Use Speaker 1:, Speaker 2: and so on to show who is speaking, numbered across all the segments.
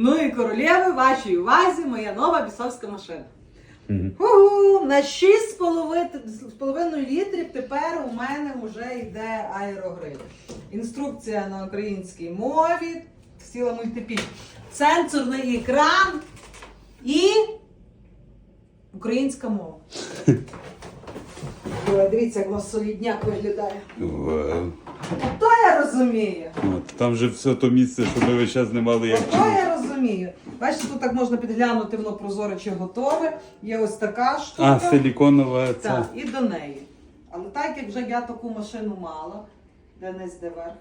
Speaker 1: Ну і королеви, вашій увазі моя нова бісовська машина.
Speaker 2: Мгм.
Speaker 1: Угу, на 6,5 літрів тепер у мене вже йде аерогриль. Інструкція на українській мові, сіла мультипіль, сенсорний екран і українська мова. Дивіться, як воно солідняк виглядає.
Speaker 2: Вау.
Speaker 1: Ото я розумію.
Speaker 2: От, там же все то місце, що ми весь час не мали як
Speaker 1: Ото я розумію. Бачите, тут так можна підглянути, воно прозоре чи готове. Є ось така штука.
Speaker 2: А, силіконова ця.
Speaker 1: Так, і до неї. Але так як вже я таку машину мала, де низ, де верх,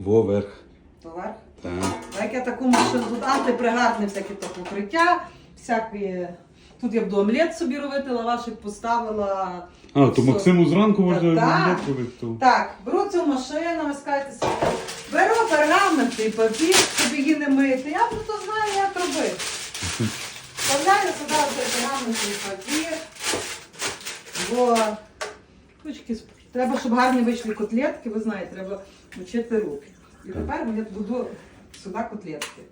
Speaker 2: Воверх.
Speaker 1: то верх.
Speaker 2: Так.
Speaker 1: Так я таку машину, тут антипригарне всяке то покриття, всякі. Тут я буду омлет собі робити, лавашик поставила.
Speaker 2: А, то Максиму зранку можна
Speaker 1: Так.
Speaker 2: омлет робити.
Speaker 1: Так, беру цю машину, ви скажете, беру пергаментний папір, щоб її не мити. Я просто знаю, як робити. Вставляю сюди цей пергаментний папір. Бо ручки треба, щоб гарні вийшли котлетки, ви знаєте, треба мочити руки. І тепер я буду сюди котлетки.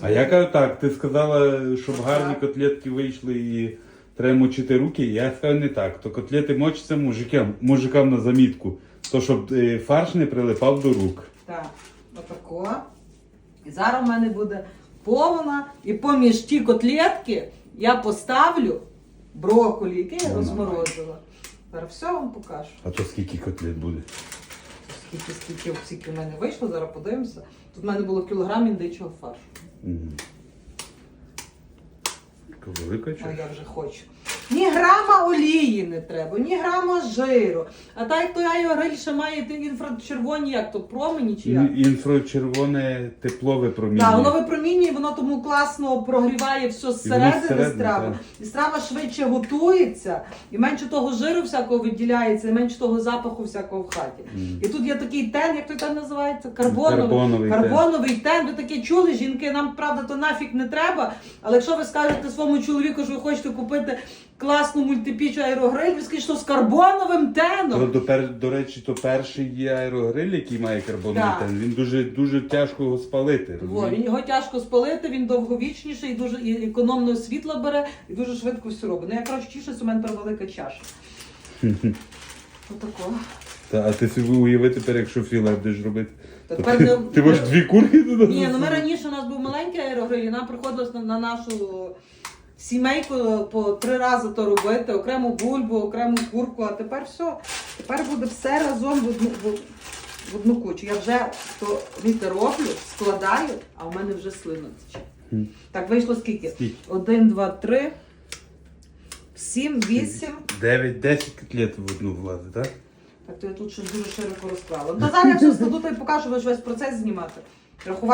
Speaker 2: А я кажу так, ти сказала, щоб гарні котлетки вийшли і треба мочити руки. Я сказав не так. То котлети мочаться мужикам, мужикам на замітку. То щоб е, фарш не прилипав до рук.
Speaker 1: Так, отако. І зараз в мене буде повна. І поміж ті котлетки я поставлю брокколі, яке я розморозила. Зараз все вам покажу.
Speaker 2: А то скільки котлет буде?
Speaker 1: Скільки скільки, скільки в мене вийшло, зараз подивимося. Тут в мене було кілограм індичого фаршу.
Speaker 2: Така велика
Speaker 1: А я вже хочу. Ні грама олії не треба, ні грама жиру. А так то аерогриль ще має інфрачервоні, як то промені чи як?
Speaker 2: Інфрачервоне тепло випромінює.
Speaker 1: Так, воно випромінює, воно тому класно прогріває все зсередини страви. І страва швидше готується, і менше того жиру всякого виділяється, і менше того запаху всякого в хаті.
Speaker 2: Мгм.
Speaker 1: І тут є такий тен, як той тен називається? Карбоновий.
Speaker 2: Карбоновий тен.
Speaker 1: Карбоновий тен. Ви таке чули, жінки, нам правда то нафіг не треба. Але якщо ви скажете своєму чоловіку, що ви хочете купити класну мультипіч аерогриль, ви скажете, що з карбоновим теном.
Speaker 2: до, пер- до речі, то перший є аерогриль, який має карбоновий
Speaker 1: Так.
Speaker 2: тен. Він дуже дуже тяжко його спалити.
Speaker 1: Во,
Speaker 2: розумієш?
Speaker 1: він його тяжко спалити, він довговічніший, і дуже і економно світло бере і дуже швидко все робить. Ну я коротше тішусь, у мене тепер велика чаша. Отако.
Speaker 2: Та, а ти собі уяви тепер, якщо філе будеш робити.
Speaker 1: Та
Speaker 2: то
Speaker 1: тепер
Speaker 2: ти,
Speaker 1: не-
Speaker 2: ти можеш дві курки туди.
Speaker 1: Ні, ну ми
Speaker 2: засунути.
Speaker 1: раніше у нас був маленький аерогриль, і нам приходилось на, на нашу сімейку по три рази то робити, окрему бульбу, окрему курку, а тепер все. Тепер буде все разом в одну, в, в одну кучу. Я вже то роблю, складаю, а в мене вже слина тече. Так, вийшло скільки?
Speaker 2: Скільки?
Speaker 1: Один, два, три, сім, вісім.
Speaker 2: 9-10 котлет в одну влазить, так?
Speaker 1: Так то я тут щось дуже широко розклала. То зараз я все складу, то й покажу, ви ж весь процес знімати. Рахувати